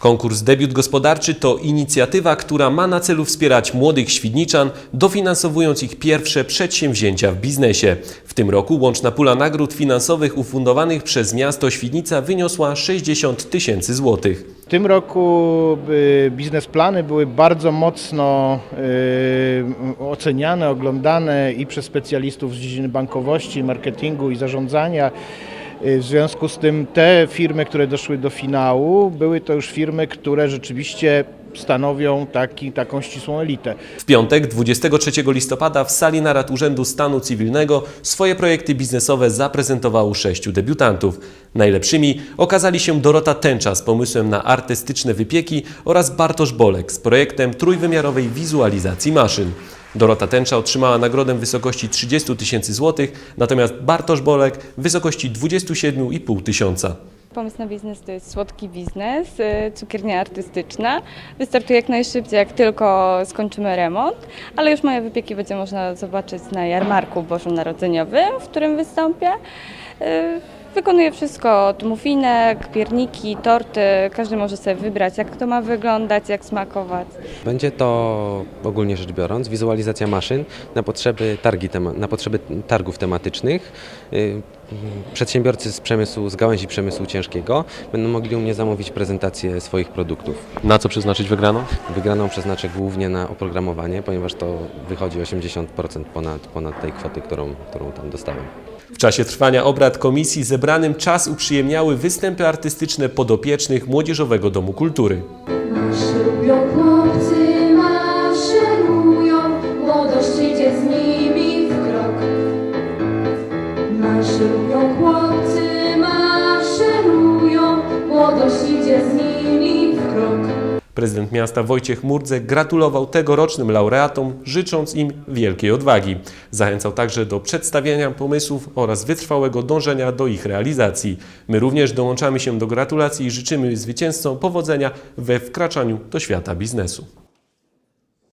Konkurs Debiut Gospodarczy to inicjatywa, która ma na celu wspierać młodych świdniczan, dofinansowując ich pierwsze przedsięwzięcia w biznesie. W tym roku łączna pula nagród finansowych ufundowanych przez miasto Świdnica wyniosła 60 tysięcy złotych. W tym roku y, biznesplany były bardzo mocno y, oceniane, oglądane i przez specjalistów z dziedziny bankowości, marketingu i zarządzania. Y, W związku z tym te firmy, które doszły do finału, były to już firmy, które rzeczywiście stanowią taki, taką ścisłą elitę. W piątek, 23 listopada, w sali narad Urzędu Stanu Cywilnego swoje projekty biznesowe zaprezentowało sześciu debiutantów. Najlepszymi okazali się Dorota Tęcza z pomysłem na artystyczne wypieki oraz Bartosz Bolek z projektem trójwymiarowej wizualizacji maszyn. Dorota Tęcza otrzymała nagrodę w wysokości 30 tysięcy złotych, natomiast Bartosz Bolek w wysokości 27,5 tysiąca. Pomysł na biznes to jest słodki biznes, y, cukiernia artystyczna. Wystartuje jak najszybciej, jak tylko skończymy remont, ale już moje wypieki będzie można zobaczyć na jarmarku bożonarodzeniowym, w którym wystąpię. Wykonuję wszystko od muffinek, pierniki, torty. Każdy może sobie wybrać, jak to ma wyglądać, jak smakować. Będzie to ogólnie rzecz biorąc wizualizacja maszyn na potrzeby, targi na potrzeby targów tematycznych. Y, Przedsiębiorcy z przemysłu, z gałęzi przemysłu ciężkiego będą mogli u mnie zamówić prezentację swoich produktów. Na co przeznaczyć wygraną? Wygraną przeznaczę głównie na oprogramowanie, ponieważ to wychodzi 80% ponad, ponad tej kwoty, którą, którą tam dostałem. W czasie trwania obrad komisji zebranym czas uprzyjemniały występy artystyczne podopiecznych Młodzieżowego Domu Kultury. Młodość idzie z nimi w krok. Maszerują chłopcy, Prezydent miasta Wojciech Murdze gratulował tegorocznym laureatom, życząc im wielkiej odwagi. Zachęcał także do przedstawiania pomysłów oraz wytrwałego dążenia do ich realizacji. My również dołączamy się do gratulacji i życzymy zwycięzcom powodzenia we wkraczaniu do świata biznesu.